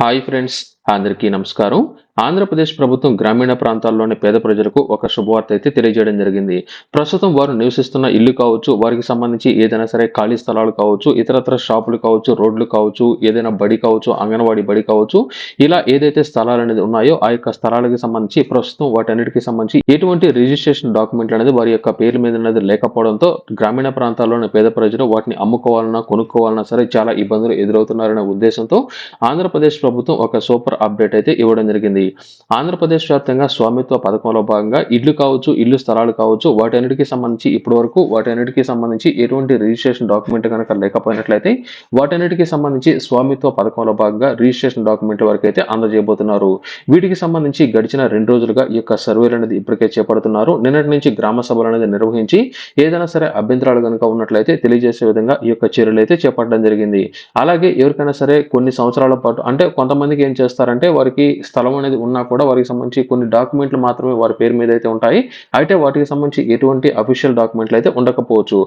Hi friends, అందరికీ నమస్కారం. ఆంధ్రప్రదేశ్ ప్రభుత్వం గ్రామీణ ప్రాంతాల్లోని పేద ప్రజలకు ఒక శుభవార్త అయితే తెలియజేయడం జరిగింది. ప్రస్తుతం వారు నివసిస్తున్న ఇల్లు కావచ్చు వారికి సంబంధించి ఏదైనా సరే ఖాళీ స్థలాలు కావచ్చు ఇతరత్ర షాపులు కావచ్చు రోడ్లు కావచ్చు ఏదైనా బడి కావచ్చు అంగన్వాడీ బడి కావచ్చు ఇలా ఏదైతే స్థలాలు అనేది ఉన్నాయో ఆ యొక్క స్థలాలకు సంబంధించి ప్రస్తుతం వాటన్నిటికీ సంబంధించి ఎటువంటి రిజిస్ట్రేషన్ డాక్యుమెంట్లు అనేది వారి యొక్క పేరు మీద అనేది లేకపోవడంతో గ్రామీణ ప్రాంతాల్లోని పేద ప్రజలు వాటిని అమ్ముకోవాలన్నా కొనుక్కోవాలన్నా సరే చాలా ఇబ్బందులు ఎదురవుతున్నారనే ఉద్దేశంతో ఆంధ్రప్రదేశ్ ప్రభుత్వం ఒక సూపర్ అప్డేట్ అయితే ఇవ్వడం జరిగింది. ఆంధ్రప్రదేశ్ వ్యాప్తంగా స్వామిత్వ పథకంలో భాగంగా ఇల్లు కావచ్చు ఇల్లు స్థలాలు కావచ్చు వాటన్నిటికీ సంబంధించి ఇప్పటి వరకు వాటన్నిటికీ సంబంధించి ఎటువంటి రిజిస్ట్రేషన్ డాక్యుమెంట్ కనుక లేకపోయినట్లయితే వాటన్నిటికీ సంబంధించి స్వామిత్వ పథకంలో భాగంగా రిజిస్ట్రేషన్ డాక్యుమెంట్ వరకు అయితే అందజేయబోతున్నారు. వీటికి సంబంధించి గడిచిన రెండు రోజులుగా ఈ యొక్క సర్వేలు అనేది ఇప్పటికే చేపడుతున్నారు. నిన్నటి నుంచి గ్రామ సభలు అనేది నిర్వహించి ఏదైనా సరే అభ్యంతరాలు కనుక ఉన్నట్లయితే తెలియజేసే విధంగా ఈ యొక్క చర్యలు అయితే చేపట్టడం జరిగింది. అలాగే ఎవరికైనా సరే కొన్ని సంవత్సరాల పాటు అంటే కొంతమందికి ఏం చేస్తారు చేస్తారంటే వారికి స్థలం అనేది ఉన్నా కూడా వారికి సంబంధించి కొన్ని డాక్యుమెంట్లు మాత్రమే వారి పేరు మీద అయితే ఉంటాయి. అయితే వాటికి సంబంధించి ఎటువంటి అఫీషియల్ డాక్యుమెంట్లు అయితే ఉండకపోవచ్చు.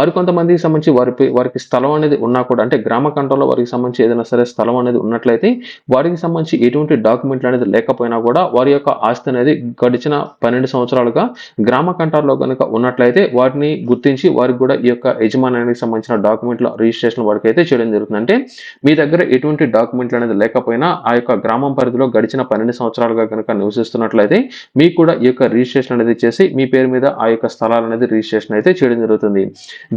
మరికొంతమందికి సంబంధించి వారి వారికి స్థలం అనేది ఉన్నా కూడా అంటే గ్రామ కంట్రోల్లో వారికి సంబంధించి ఏదైనా సరే స్థలం అనేది ఉన్నట్లయితే వారికి సంబంధించి ఎటువంటి డాక్యుమెంట్లు అనేది లేకపోయినా కూడా వారి యొక్క ఆస్తి అనేది గడిచిన పన్నెండు సంవత్సరాలుగా గ్రామ కంటార్లో కనుక ఉన్నట్లయితే వాటిని గుర్తించి వారికి కూడా ఈ యొక్క యజమానానికి సంబంధించిన డాక్యుమెంట్ల రిజిస్ట్రేషన్ వారికి అయితే చేయడం జరుగుతుంది అంటే మీ దగ్గర ఎటువంటి డాక్యుమెంట్లు అనేది లేకపోయినా ఆ యొక్క గ్రామం పరిధిలో గడిచిన పన్నెండు సంవత్సరాలుగా కనుక నివసిస్తున్నట్లయితే మీకు కూడా ఈ యొక్క రిజిస్ట్రేషన్ అనేది చేసి మీ పేరు మీద ఆ యొక్క స్థలాలు అనేది రిజిస్ట్రేషన్ అయితే చేయడం జరుగుతుంది.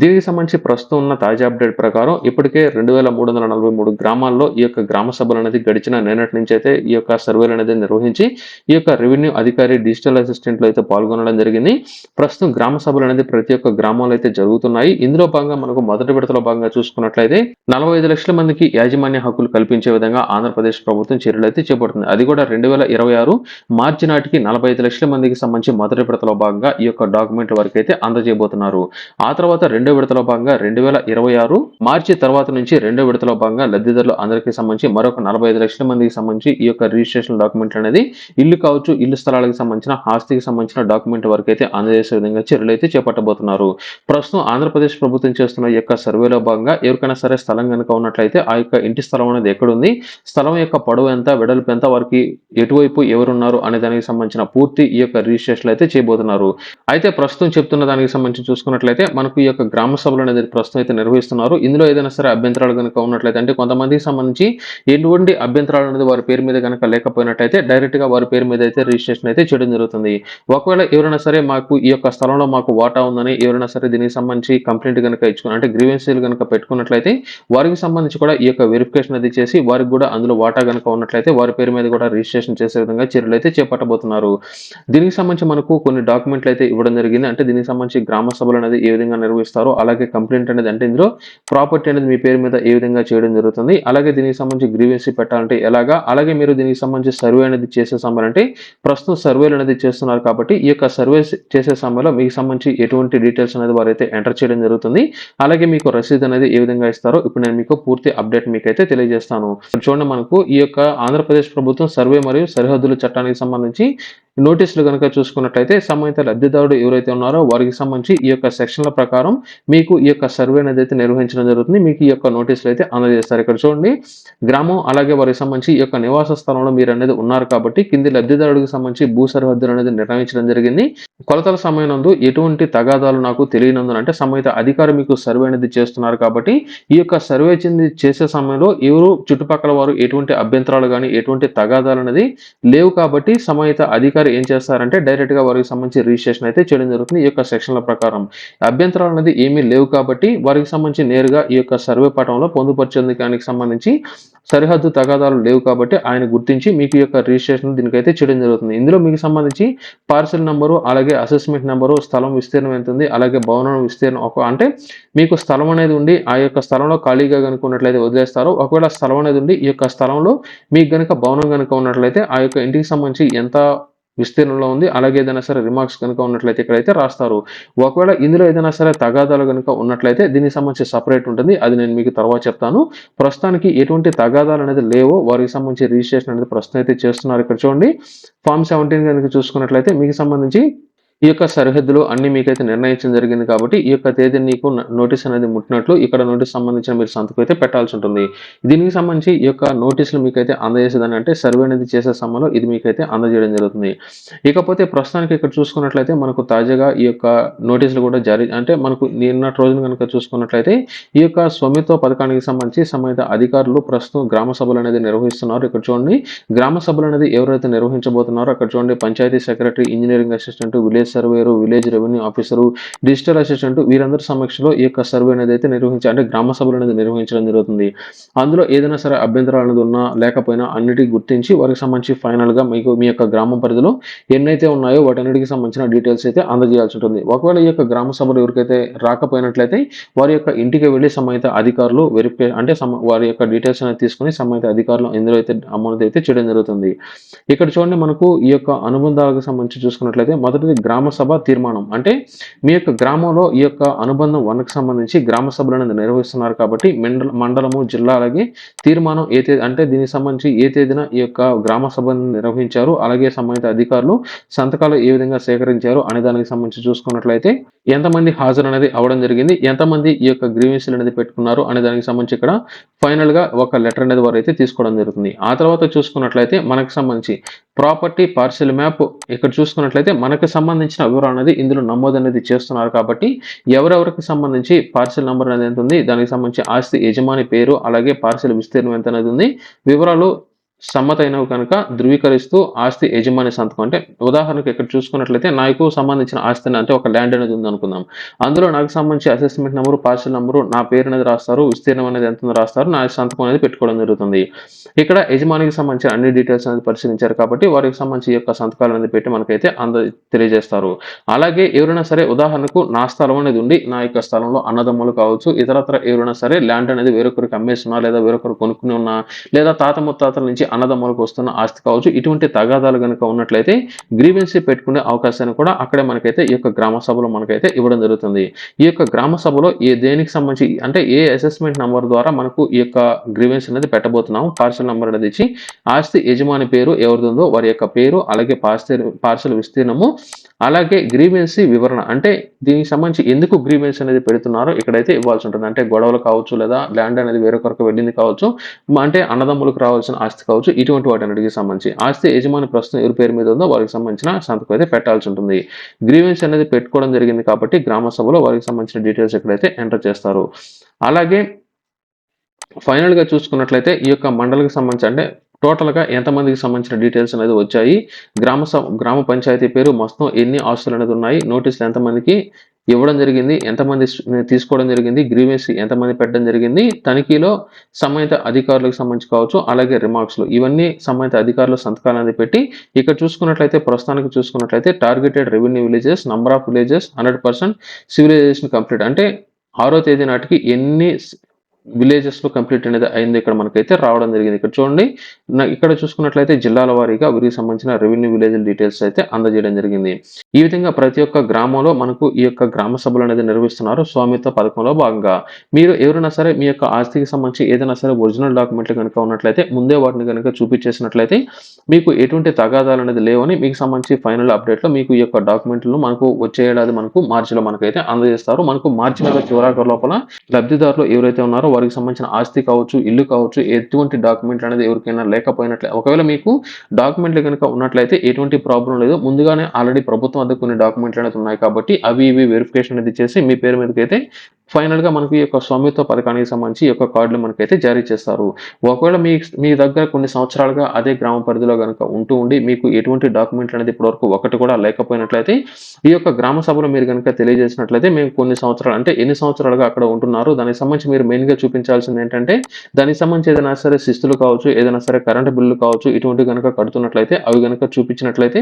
దీనికి సంబంధించి ప్రస్తుతం ఉన్న తాజా అప్డేట్ ప్రకారం ఇప్పటికే రెండు వేల మూడు వందల నలభై మూడు గ్రామాల్లో ఈ యొక్క గ్రామ సభలు అనేది గడిచిన నిన్నటి నుంచి అయితే ఈ యొక్క సర్వేలు అనేది నిర్వహించి ఈ యొక్క రెవెన్యూ అధికారి డిజిటల్ అసిస్టెంట్లు అయితే పాల్గొనడం జరిగింది. ప్రస్తుతం గ్రామ సభలు అనేది ప్రతి ఒక్క గ్రామంలో అయితే జరుగుతున్నాయి. ఇందులో భాగంగా మనకు మొదటి విడతలో భాగంగా చూసుకున్నట్లయితే నలభై ఐదు లక్షల మందికి యాజమాన్య హక్కులు కల్పించే విధంగా ఆంధ్రప్రదేశ్ ప్రభుత్వం చర్యలు అయితే చేపడుతుంది. అది కూడా రెండు వేల ఇరవై ఆరు మార్చి నాటికి నలభై ఐదు లక్షల మందికి సంబంధించి మొదటి విడతలో భాగంగా ఈ యొక్క డాక్యుమెంట్ వరకు అయితే అందజేయబోతున్నారు. ఆ తర్వాత రెండో విడతలో భాగంగా రెండు వేల ఇరవై ఆరు మార్చి తర్వాత నుంచి రెండో విడతలో భాగంగా లబ్ధిదారులు అందరికీ సంబంధించి మరొక నలభై ఐదు లక్షల మందికి సంబంధించి ఈ యొక్క రిజిస్ట్రేషన్ డాక్యుమెంట్ అనేది ఇల్లు కావచ్చు ఇల్లు స్థలాలకు సంబంధించిన ఆస్తికి సంబంధించిన డాక్యుమెంట్ వరకు అయితే అందజేసే విధంగా చర్యలు అయితే చేపట్టబోతున్నారు. ప్రస్తుతం ఆంధ్రప్రదేశ్ ప్రభుత్వం చేస్తున్న ఈ యొక్క సర్వేలో భాగంగా ఎవరికైనా సరే స్థలం కనుక ఉన్నట్లయితే ఆ యొక్క ఇంటి స్థలం అనేది ఎక్కడుంది స్థలం యొక్క పొడవు ఎంత వెడల్పు ఎంత వారికి ఎటువైపు ఎవరున్నారు అనే దానికి సంబంధించిన పూర్తి ఈ యొక్క రిజిస్ట్రేషన్ అయితే చేయబోతున్నారు. అయితే ప్రస్తుతం చెప్తున్న దానికి సంబంధించి చూసుకున్నట్లయితే మనకు ఈ యొక్క గ్రామ సభలు అనేది ప్రస్తుతం అయితే నిర్వహిస్తున్నారు. ఇందులో ఏదైనా సరే అభ్యంతరాలు కనుక ఉన్నట్లయితే అంటే కొంతమందికి సంబంధించి ఎటువంటి అభ్యంతరాలు అనేది వారి పేరు మీద కనుక లేకపోయినట్లయితే డైరెక్ట్గా వారి పేరు మీద అయితే రిజిస్ట్రేషన్ అయితే చేయడం జరుగుతుంది. ఒకవేళ ఎవరైనా సరే మాకు ఈ యొక్క స్థలంలో మాకు వాటా ఉందని ఎవరైనా సరే దీనికి సంబంధించి కంప్లైంట్ కనుక ఇచ్చుకుని అంటే గ్రీవెన్సీలు కనుక పెట్టుకున్నట్లయితే వారికి సంబంధించి కూడా ఈ యొక్క వెరిఫికేషన్ అది చేసి వారికి కూడా అందులో వాటా కనుక ఉన్నట్లయితే వారి పేరు మీద కూడా రిజిస్ట్రేషన్ చేసే విధంగా చర్యలు అయితే చేపట్టబోతున్నారు. దీనికి సంబంధించి మనకు కొన్ని డాక్యుమెంట్లు అయితే ఇవ్వడం జరిగింది. అంటే దీనికి సంబంధించి గ్రామ సభలు అనేది ఏ విధంగా నిర్వహిస్తారో అలాగే కంప్లైంట్ అనేది అంటే ఇందులో ప్రాపర్టీ అనేది మీ పేరు మీద ఏ విధంగా చేయడం జరుగుతుంది అలాగే దీనికి సంబంధించి గ్రీవెన్సీ పెట్టాలంటే ఎలాగా అలాగే మీరు దీనికి సంబంధించి సర్వే అనేది చేసే సమయం అంటే ప్రస్తుతం సర్వేలు అనేది చేస్తున్నారు కాబట్టి ఈ యొక్క సర్వే చేసే సమయంలో మీకు సంబంధించి ఎటువంటి డీటెయిల్స్ అనేది వారైతే ఎంటర్ చేయడం జరుగుతుంది. అలాగే మీకు రసీదు అనేది ఏ విధంగా ఇస్తారో ఇప్పుడు నేను మీకు పూర్తి అప్డేట్ మీకు అయితే తెలియజేస్తాను. చూడండి మనకు ఈ యొక్క ఆంధ్రప్రదేశ్ ప్రభుత్వం సర్వే మరియు సరిహద్దుల చట్టానికి సంబంధించి నోటీసులు కనుక చూసుకున్నట్లయితే సంబంధిత లబ్ధిదారుడు ఎవరైతే ఉన్నారో వారికి సంబంధించి ఈ యొక్క సెక్షన్ల ప్రకారం మీకు ఈ యొక్క సర్వే అనేది అయితే నిర్వహించడం జరుగుతుంది. మీకు ఈ యొక్క నోటీసులు అయితే అందజేస్తారు. ఇక్కడ చూడండి గ్రామం అలాగే వారికి సంబంధించి ఈ యొక్క నివాస స్థలంలో మీరు అనేది ఉన్నారు కాబట్టి కింది లబ్ధిదారుడికి సంబంధించి భూ సరిహద్దులు అనేది నిర్ణయించడం జరిగింది. కొలతల సమయనందు ఎటువంటి తగాదాలు నాకు తెలియనందున అంటే సంబంధిత అధికారి మీకు సర్వే అనేది చేస్తున్నారు కాబట్టి ఈ యొక్క సర్వే చేసే సమయంలో ఎవరు చుట్టుపక్కల వారు ఎటువంటి అభ్యంతరాలు కానీ ఎటువంటి తగాదాలు అనేది లేవు కాబట్టి సమాహిత అధికారి ఏం చేస్తారంటే డైరెక్ట్గా వారికి సంబంధించి రిజిస్ట్రేషన్ అయితే చేయడం జరుగుతుంది. ఈ యొక్క సెక్షన్ల ప్రకారం అభ్యంతరాలు అనేది ఏమీ లేవు కాబట్టి వారికి సంబంధించి నేరుగా ఈ యొక్క సర్వే పటంలో పొందుపరిచేందుకు సంబంధించి సరిహద్దు తగాదాలు లేవు కాబట్టి ఆయన గుర్తించి మీకు యొక్క రిజిస్ట్రేషన్ దీనికైతే చేయడం జరుగుతుంది. ఇందులో మీకు సంబంధించి పార్సల్ నెంబరు అలాగే అసెస్మెంట్ నెంబరు స్థలం విస్తీర్ణం ఎంత ఉంది అలాగే భవనం విస్తీర్ణం ఒక అంటే మీకు స్థలం అనేది ఉండి ఆ యొక్క స్థలంలో ఖాళీగా కనుకున్నట్లయితే వదిలేస్తారు. ఒకవేళ స్థలం అనేది ఉండి ఈ యొక్క స్థలంలో మీకు గనుక భవనం కనుక ఉన్నట్లయితే ఆ యొక్క ఇంటికి సంబంధించి ఎంత విస్తీర్ణంలో ఉంది. అలాగే ఏదైనా సరే రిమార్క్స్ కనుక ఉన్నట్లయితే ఇక్కడైతే రాస్తారు. ఒకవేళ ఇందులో ఏదైనా సరే తగాదాలు కనుక ఉన్నట్లయితే దీనికి సంబంధించి సపరేట్ ఉంటుంది. అది నేను మీకు తర్వాత చెప్తాను. ప్రస్తుతానికి ఎటువంటి తగాదాలు అనేది లేవో. వారికి సంబంధించి రిజిస్ట్రేషన్ అనేది ప్రస్తుతం అయితే చేస్తున్నారు. ఇక్కడ చూడండి. ఫామ్ సెవెంటీన్ కనుక చూసుకున్నట్లయితే మీకు సంబంధించి ఈ యొక్క సరిహద్దులు అన్ని మీకైతే నిర్ణయించడం జరిగింది కాబట్టి ఈ యొక్క తేదీ నీకు నోటీస్ అనేది ముట్టినట్లు ఇక్కడ నోటీస్ సంబంధించిన మీరు సంతకం అయితే పెట్టాల్సి ఉంటుంది. దీనికి సంబంధించి ఈ యొక్క నోటీసులు మీకైతే అందజేసేదని అంటే సర్వే అనేది చేసే సమయంలో ఇది మీకైతే అందజేయడం జరుగుతుంది. ఇకపోతే ప్రస్తుతానికి ఇక్కడ చూసుకున్నట్లయితే మనకు తాజాగా ఈ యొక్క నోటీసులు కూడా జారీ అంటే మనకు నిన్నటి రోజున కనుక చూసుకున్నట్లయితే ఈ యొక్క స్వమిత్వ పథకానికి సంబంధించి సంబంధిత అధికారులు ప్రస్తుతం గ్రామ సభలు అనేది నిర్వహిస్తున్నారు. ఇక్కడ చూడండి గ్రామ సభలు అనేది ఎవరైతే నిర్వహించబోతున్నారో అక్కడ చూడండి panchayat secretary engineering assistant village surveyor village revenue officer digital assistant వీరందరి సమక్షంలో ఈ యొక్క సర్వే అనేది అయితే నిర్వహించి అంటే గ్రామ సభలు అనేది నిర్వహించడం జరుగుతుంది. అందులో ఏదైనా సరే అభ్యంతరాలు అనేది ఉన్నా లేకపోయినా అన్నిటికీ గుర్తించి వారికి సంబంధించి ఫైనల్గా మీకు మీ యొక్క గ్రామం పరిధిలో ఎన్నైతే ఉన్నాయో వాటన్నిటికీ సంబంధించిన డీటెయిల్స్ అయితే అందజేయాల్సి ఉంటుంది. ఒకవేళ ఈ యొక్క గ్రామ సభలు ఎవరికైతే రాకపోయినట్లయితే వారి యొక్క ఇంటికి వెళ్ళి సంబంధిత అధికారులు వెరిఫై అంటే వారి యొక్క డీటెయిల్స్ అనేది తీసుకుని సంబంధిత అధికారులు ఇందులో అయితే అమౌంట్ అయితే చేయడం జరుగుతుంది. ఇక్కడ చూడండి మనకు ఈ యొక్క అనుబంధాలకు సంబంధించి చూసుకున్నట్లయితే మొదటిది గ్రామ సభ తీర్మానం. అంటే మీ యొక్క గ్రామంలో ఈ యొక్క అనుబంధం వనకు సంబంధించి గ్రామ సభలు అనేది నిర్వహిస్తున్నారు కాబట్టి మండల మండలము జిల్లా అలాగే తీర్మానం ఏ తేదీ అంటే దీనికి సంబంధించి ఏ తేదీన ఈ యొక్క గ్రామ సభను నిర్వహించారు అలాగే సంబంధిత అధికారులు సంతకాలు ఏ విధంగా సేకరించారు అనే దానికి సంబంధించి చూసుకున్నట్లయితే ఎంతమంది హాజరు అనేది అవడం జరిగింది ఎంతమంది ఈ యొక్క గ్రీవెన్సీలు అనేది పెట్టుకున్నారు అనే దానికి సంబంధించి ఇక్కడ ఫైనల్గా ఒక లెటర్ అనేది వారు అయితే తీసుకోవడం జరుగుతుంది. ఆ తర్వాత చూసుకున్నట్లయితే మనకు సంబంధించి ప్రాపర్టీ పార్సిల్ మ్యాప్ ఇక్కడ చూసుకున్నట్లయితే మనకు సంబంధించిన వివరాలు అనేది ఇందులో నమోదు అనేది చేస్తున్నారు కాబట్టి ఎవరెవరికి సంబంధించి పార్సిల్ నెంబర్ అనేది ఎంత ఉంది దానికి సంబంధించి ఆస్తి యజమాని పేరు అలాగే పార్సిల్ విస్తీర్ణం ఎంత అనేది ఉంది వివరాలు సమ్మతైనవి కనుక ధృవీకరిస్తూ ఆస్తి యజమాని సంతకం. అంటే ఉదాహరణకు ఇక్కడ చూసుకున్నట్లయితే నాకు సంబంధించిన ఆస్తి అంటే ఒక ల్యాండ్ అనేది ఉంది అనుకుందాం. అందులో నాకు సంబంధించి అసెస్మెంట్ నెంబరు పార్సల్ నెంబరు నా పేరు అనేది రాస్తారు విస్తీర్ణం అనేది ఎంత రాస్తారు నా సంతకం అనేది పెట్టుకోవడం జరుగుతుంది. ఇక్కడ యజమానికి సంబంధించిన అన్ని డీటెయిల్స్ అనేది పరిశీలించారు కాబట్టి వారికి సంబంధించి యొక్క సంతకాలు అనేది పెట్టి మనకైతే అంద తెలియజేస్తారు. అలాగే ఎవరైనా సరే ఉదాహరణకు నా స్థలం అనేది ఉండి నా యొక్క స్థలంలో అన్నదమ్ములు కావచ్చు ఇతరత్ర ఎవరైనా సరే ల్యాండ్ అనేది వేరొకరికి అమ్మేస్తున్నా లేదా వేరొకరు కొనుక్కుని ఉన్నా లేదా తాత ముత్తాతల నుంచి అన్నదమ్ములకు వస్తున్న ఆస్తి కావచ్చు ఇటువంటి తగాదాలు కనుక ఉన్నట్లయితే గ్రీవెన్సీ పెట్టుకునే అవకాశాన్ని కూడా అక్కడే మనకైతే ఈ యొక్క గ్రామ సభలో మనకైతే ఇవ్వడం జరుగుతుంది. ఈ యొక్క గ్రామ సభలో ఏ దేనికి సంబంధించి అంటే ఏ అసెస్మెంట్ నంబర్ ద్వారా మనకు ఈ యొక్క గ్రీవెన్స్ అనేది పెట్టబోతున్నాము పార్సల్ నంబర్ అనేది ఇచ్చి ఆస్తి యజమాని పేరు ఎవరిది వారి యొక్క పేరు అలాగే పార్సల్ పార్సల్ విస్తీర్ణము అలాగే గ్రీవెన్సీ వివరణ అంటే దీనికి సంబంధించి ఎందుకు గ్రీవెన్స్ అనేది పెడుతున్నారో ఇక్కడైతే ఇవ్వాల్సి ఉంటుంది. అంటే గొడవలు కావచ్చు లేదా ల్యాండ్ అనేది వేరొకరికి వెళ్ళింది కావచ్చు అంటే అన్నదమ్ములకు రావాల్సిన ఆస్తి కావచ్చు ఇటువంటి వాటన్నిటికి సంబంధించి ఆస్తి యజమాని ప్రస్తుతం ఎవరి పేరు మీద ఉందో వారికి సంబంధించిన సంతకం అయితే పెట్టాల్సి ఉంటుంది. గ్రీవెన్స్ అనేది పెట్టుకోవడం జరిగింది కాబట్టి గ్రామ సభలో వారికి సంబంధించిన డీటెయిల్స్ ఎక్కడైతే ఎంటర్ చేస్తారు. అలాగే ఫైనల్గా చూసుకున్నట్లయితే ఈ యొక్క మండలికి సంబంధించి అంటే టోటల్గా ఎంతమందికి సంబంధించిన డీటెయిల్స్ అనేది వచ్చాయి? గ్రామ గ్రామ పంచాయతీ పేరు మొత్తం ఎన్ని ఆస్తులు అనేది ఉన్నాయి? నోటీసులు ఎంతమందికి ఇవ్వడం జరిగింది ఎంతమంది తీసుకోవడం జరిగింది గ్రీవెన్స్ ఎంతమంది పెట్టడం జరిగింది తనిఖీలో సంబంధిత అధికారులకు సంబంధించి కావచ్చు అలాగే రిమార్క్స్లు. ఇవన్నీ సంబంధిత అధికారుల సంతకాలు అనేది పెట్టి ఇక్కడ చూసుకున్నట్లయితే ప్రస్తుతానికి చూసుకున్నట్లయితే targeted revenue villages number of villages hundred percent civilization complete. అంటే ఆరో తేదీ నాటికి ఎన్ని విలేజెస్లో కంప్లీట్ అనేది అయింది. ఇక్కడ మనకైతే రావడం జరిగింది. ఇక్కడ చూడండి ఇక్కడ చూసుకున్నట్లయితే జిల్లాల వారీగా వీరికి సంబంధించిన రెవెన్యూ విలేజ్ డీటెయిల్స్ అయితే అందజేయడం జరిగింది. ఈ విధంగా ప్రతి ఒక్క గ్రామంలో మనకు ఈ యొక్క గ్రామ సభలు అనేది నిర్వహిస్తున్నారు స్వామిత్వ పథకంలో భాగంగా. మీరు ఎవరైనా సరే మీ యొక్క ఆస్తికి సంబంధించి ఏదైనా సరే ఒరిజినల్ డాక్యుమెంట్లు కనుక ఉన్నట్లయితే ముందే వాటిని కనుక చూపించేసినట్లయితే మీకు ఎటువంటి తగాదాలు అనేది లేవని మీకు సంబంధించి ఫైనల్ అప్డేట్లో మీకు ఈ యొక్క డాక్యుమెంట్లను మనకు వచ్చే ఏడాది మనకు మార్చిలో మనకైతే అందజేస్తారు. మనకు మార్చి నెల చివరాక లోపల లబ్ధిదారులు ఎవరైతే ఉన్నారో వారికి సంబంధించిన ఆస్తి కావచ్చు ఇల్లు కావచ్చు ఎటువంటి డాక్యుమెంట్లు అనేది ఎవరికైనా లేకపోయినట్లే. ఒకవేళ మీకు డాక్యుమెంట్లు కనుక ఉన్నట్లయితే ఎటువంటి ప్రాబ్లం లేదు. ముందుగానే ఆల్రెడీ ప్రభుత్వం వద్ద కొన్ని డాక్యుమెంట్లు అనేది ఉన్నాయి కాబట్టి అవి ఇవి వెరిఫికేషన్ అనేది చేసి మీ పేరు మీదకైతే ఫైనల్గా మనకి ఈ యొక్క స్వామిత్వ పథకానికి సంబంధించి ఈ యొక్క కార్డులు మనకైతే జారీ చేస్తారు. ఒకవేళ మీ మీ దగ్గర కొన్ని సంవత్సరాలుగా అదే గ్రామ పరిధిలో కనుక ఉంటూ ఉండి మీకు ఎటువంటి డాక్యుమెంట్లు అనేది ఇప్పటివరకు ఒకటి కూడా లేకపోయినట్లయితే ఈ యొక్క గ్రామ సభలో మీరు కనుక తెలియజేసినట్లయితే మేము కొన్ని సంవత్సరాలు అంటే ఎన్ని సంవత్సరాలుగా అక్కడ ఉంటున్నారు దానికి సంబంధించి మీరు మెయిన్గా చూపించాల్సింది ఏంటంటే దానికి సంబంధించి ఏదైనా సరే శిస్తులు కావచ్చు ఏదైనా సరే కరెంట్ బిల్లు కావచ్చు ఇటువంటి కనుక కడుతున్నట్లయితే అవి కనుక చూపించినట్లయితే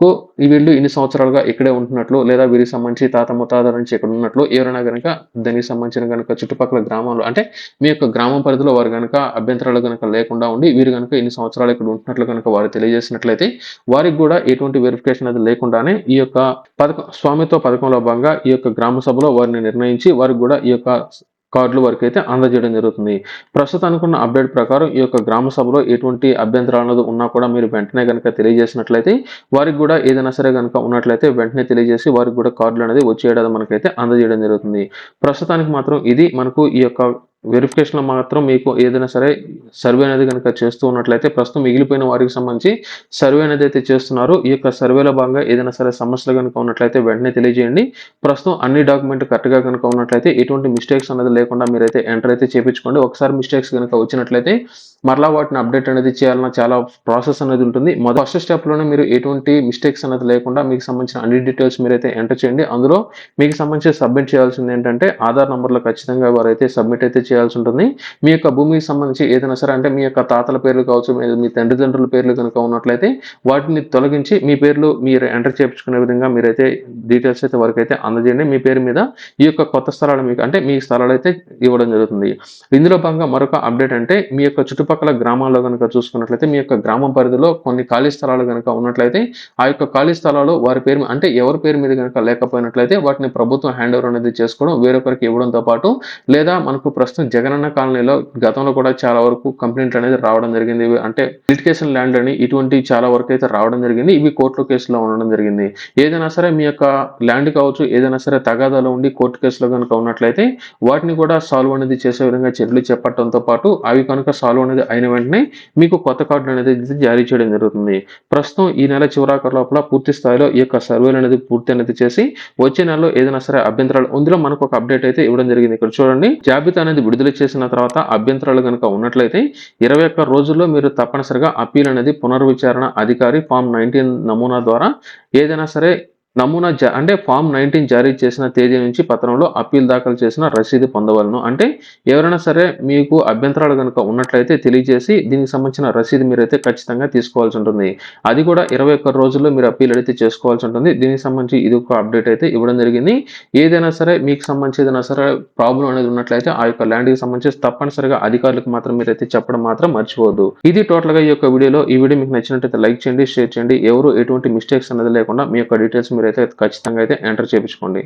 కో ఈ వీళ్ళు ఇన్ని సంవత్సరాలుగా ఇక్కడే ఉంటున్నట్లు లేదా వీరికి సంబంధించి తాత ముత్తాత నుంచి ఇక్కడ ఉన్నట్లు ఎవరైనా కనుక దానికి సంబంధించిన కనుక చుట్టుపక్కల గ్రామాలు అంటే మీ యొక్క గ్రామం పరిధిలో వారు కనుక అభ్యంతరాలు కనుక లేకుండా ఉండి వీరు కనుక ఇన్ని సంవత్సరాలు ఇక్కడ ఉంటున్నట్లు కనుక వారు తెలియజేసినట్లయితే వారికి కూడా ఎటువంటి వెరిఫికేషన్ అది లేకుండానే ఈ యొక్క పథకం స్వామిత్వ పథకంలో భాగంగా ఈ యొక్క గ్రామ సభలో వారిని నిర్ణయించి వారికి కూడా ఈ యొక్క కార్డులు వరకు అయితే అందజేయడం జరుగుతుంది. ప్రస్తుతానికి ఉన్న అప్డేట్ ప్రకారం ఈ యొక్క గ్రామ సభలో ఎటువంటి అభ్యంతరాలు అనేది ఉన్నా కూడా మీరు వెంటనే కనుక తెలియజేసినట్లయితే వారికి కూడా ఏదైనా సరే కనుక ఉన్నట్లయితే వెంటనే తెలియజేసి వారికి కూడా కార్డులు అనేది వచ్చేయడం మనకైతే అందజేయడం జరుగుతుంది. ప్రస్తుతానికి మాత్రం ఇది మనకు ఈ యొక్క వెరిఫికేషన్లో మాత్రం మీకు ఏదైనా సరే సర్వే అనేది కనుక చేస్తూ ఉన్నట్లయితే ప్రస్తుతం మిగిలిపోయిన వారికి సంబంధించి సర్వే అనేది అయితే చేస్తున్నారు. ఈ యొక్క సర్వేలో భాగంగా ఏదైనా సరే సమస్యలు కనుక ఉన్నట్లయితే వెంటనే తెలియజేయండి. ప్రస్తుతం అన్ని డాక్యుమెంట్ కరెక్ట్గా కనుక ఉన్నట్లయితే ఎటువంటి మిస్టేక్స్ అనేది లేకుండా మీరైతే ఎంటర్ అయితే చేయించుకోండి ఒకసారి మిస్టేక్స్ కనుక వచ్చినట్లయితే మరలా వాటిని అప్డేట్ అనేది చేయాలన్న చాలా ప్రాసెస్ అనేది ఉంటుంది. మొదటి ఫస్ట్ స్టెప్లోనే మీరు ఎటువంటి మిస్టేక్స్ అనేది లేకుండా మీకు సంబంధించిన అన్ని డీటెయిల్స్ మీరైతే ఎంటర్ చేయండి. అందులో మీకు సంబంధించి సబ్మిట్ చేయాల్సింది ఏంటంటే ఆధార్ నెంబర్లో ఖచ్చితంగా వారైతే సబ్మిట్ అయితే చేయాల్సి ఉంటుంది. మీ యొక్క భూమికి సంబంధించి ఏదైనా సరే అంటే మీ యొక్క తాతల పేర్లు కావచ్చు మీ మీ తండ్రిదండ్రుల పేర్లు కనుక ఉన్నట్లయితే వాటిని తొలగించి మీ పేర్లు మీరు ఎంటర్ చేయించుకునే విధంగా మీరైతే డీటెయిల్స్ అయితే వరకు అయితే అందజేయండి. మీ పేరు మీద ఈ యొక్క కొత్త స్థలాలు మీకు అంటే మీ స్థలాలు అయితే ఇవ్వడం జరుగుతుంది. ఇందులో భాగంగా మరొక అప్డేట్ అంటే మీ యొక్క చుట్టుపక్కల గ్రామాల్లో కనుక చూసుకున్నట్లయితే మీ యొక్క గ్రామం పరిధిలో కొన్ని ఖాళీ స్థలాలు కనుక ఉన్నట్లయితే ఆ యొక్క ఖాళీ స్థలాలు వారి పేరు అంటే ఎవరి పేరు మీద కనుక లేకపోయినట్లయితే వాటిని ప్రభుత్వం హ్యాండ్ ఓవర్ అనేది చేసుకోవడం వేరొకరికి ఇవ్వడంతో పాటు లేదా మనకు ప్రస్తుతం జగనన్న కాలనీలో గతంలో కూడా చాలా వరకు కంప్లైంట్లు అనేది రావడం జరిగింది. అంటే లిటికేషన్ ల్యాండ్ అని ఇటువంటి చాలా వరకు అయితే రావడం జరిగింది. ఇవి కోర్టులో కేసులో ఉండడం జరిగింది. ఏదైనా సరే మీ యొక్క ల్యాండ్ కావచ్చు ఏదైనా సరే తగాదాలో ఉండి కోర్టు కేసులో కనుక ఉన్నట్లయితే వాటిని కూడా సాల్వ్ అనేది చేసే విధంగా చర్యలు చేపట్టడంతో పాటు అవి కనుక సాల్వ్ అనేది అయిన వెంటనే మీకు కొత్త కార్డులు అనేది జారీ చేయడం జరుగుతుంది. ప్రస్తుతం ఈ నెల చివరాఖరు లోపల పూర్తి స్థాయిలో ఈ యొక్క సర్వేలు అనేది పూర్తి అనేది చేసి వచ్చే నెలలో ఏదైనా సరే అభ్యంతరాలు అందులో మనకు ఒక అప్డేట్ అయితే ఇవ్వడం జరిగింది. ఇక్కడ చూడండి జాబితా అనేది విడుదల చేసిన తర్వాత అభ్యంతరాలు కనుక ఉన్నట్లయితే ఇరవై ఒక్క రోజుల్లో మీరు తప్పనిసరిగా అప్పీల్ అనేది పునర్విచారణ అధికారి ఫామ్ నైన్టీన్ నమూనా ద్వారా ఏదైనా సరే నమూనా జా అంటే ఫామ్ నైన్టీన్ జారీ చేసిన తేదీ నుంచి పత్రంలో అప్పీల్ దాఖలు చేసిన రసీదు పొందవలను. అంటే ఎవరైనా సరే మీకు అభ్యంతరాలు కనుక ఉన్నట్లయితే తెలియజేసి దీనికి సంబంధించిన రసీదు మీరైతే ఖచ్చితంగా తీసుకోవాల్సి ఉంటుంది. అది కూడా ఇరవై ఒక్క రోజుల్లో మీరు అప్పీల్ అయితే చేసుకోవాల్సి ఉంటుంది. దీనికి సంబంధించి ఇది ఒక అప్డేట్ అయితే ఇవ్వడం జరిగింది. ఏదైనా సరే మీకు సంబంధించి ఏదైనా సరే ప్రాబ్లం అనేది ఉన్నట్లయితే ఆ యొక్క ల్యాండ్కి సంబంధించి తప్పనిసరిగా అధికారులకు మాత్రం మీరైతే చెప్పడం మాత్రం మర్చిపోవద్దు. ఇది టోటల్గా ఈ యొక్క వీడియోలో ఈ వీడియో మీకు నచ్చినట్లయితే లైక్ చేయండి షేర్ చేయండి. ఎవరు ఎటువంటి మిస్టేక్స్ అనేది లేకుండా మీ యొక్క డీటెయిల్స్ మీరు అయితే ఖచ్చితంగా అయితే ఎంటర్ చేయించుకోండి